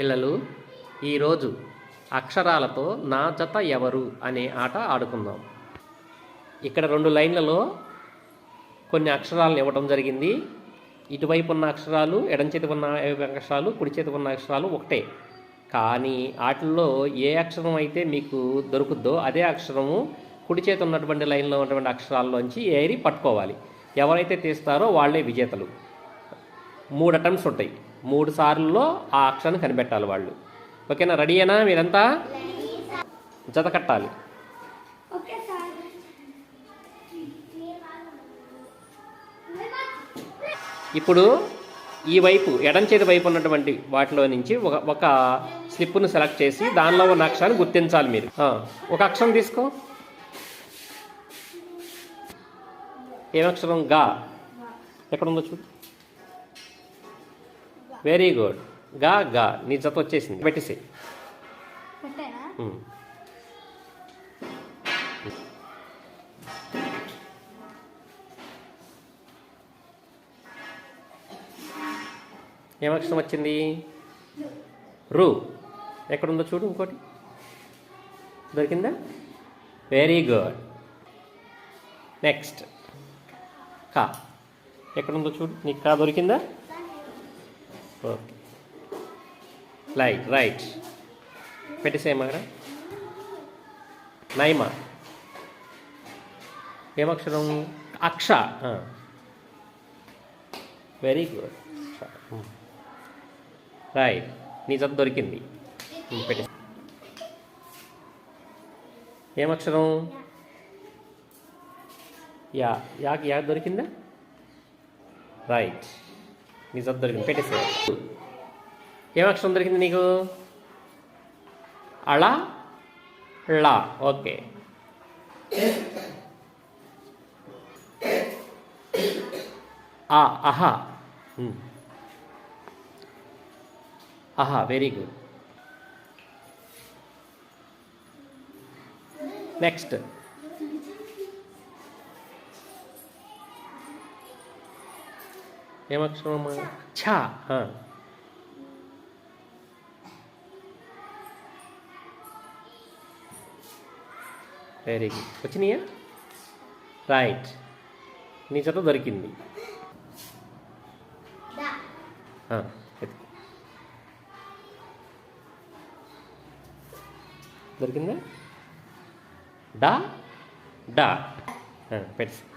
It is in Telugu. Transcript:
పిల్లలు ఈరోజు అక్షరాలతో నా జత ఎవరు? అనే ఆట ఆడుకుందాం. ఇక్కడ రెండు లైన్లలో కొన్ని అక్షరాలను ఇవ్వడం జరిగింది. ఇటువైపు ఉన్న అక్షరాలు ఎడం చేతి ఉన్న అక్షరాలు కుడి చేతి ఉన్న అక్షరాలు ఒకటే. కానీ వాటిల్లో ఏ అక్షరం అయితే మీకు దొరుకుద్దో అదే అక్షరము కుడి చేతి ఉన్నటువంటి లైన్లో ఉన్నటువంటి అక్షరాల్లోంచి ఏరి పట్టుకోవాలి. ఎవరైతే తీస్తారో వాళ్ళే విజేతలు. మూడు అటెంప్ట్స్ ఉంటాయి. మూడు సార్లలో ఆ అక్షరాన్ని కనిపెట్టాలి వాళ్ళు. ఓకేనా? రెడీయేనా మీరంతా? జత కట్టాలి. ఇప్పుడు ఈ వైపు ఎడం చేతి వైపు ఉన్నటువంటి వాటిలో నుంచి ఒక ఒక స్లిప్ను సెలెక్ట్ చేసి దానిలో ఉన్న అక్షరాన్ని గుర్తించాలి మీరు. ఒక అక్షరం తీసుకో. ఏం అక్షరం? గా. ఎక్కడ ఉందో చూడు. Very good. గా గా. నీ జత వచ్చేసింది. పెట్టేసి పెట్టానా? ఏం అక్షరం వచ్చింది? రు. ఎక్కడుందో చూడు ఇంకోటి. దొరికిందా? Very good. నెక్స్ట్. కా. ఎక్కడుందో చూడు. నీకు కా దొరికిందా? లైట్ రైట్ పెట్టేసేమా అక్కడ నైమా. ఏమక్షరం? అక్ష. వెరీ గుడ్ రైట్ నీ జత దొరికింది. ఉమ్, పెట్టే ఏమక్షరం? యా. యాకి యా దొరికిందా? రైట్ నీ జబ్బు దొరికింది పెట్టేసే ఏమక్షరం దొరికింది నీకు? అళ లా ఓకే. ఆ అహా. అహా వెరీ గుడ్. నెక్స్ట్. ఏమక్షరం ఛా. వెరీ గుడ్ వచ్చినాయా? రైట్ నీ చేత దొరికింది. దొరికిందా? డా. డా పెట్టు.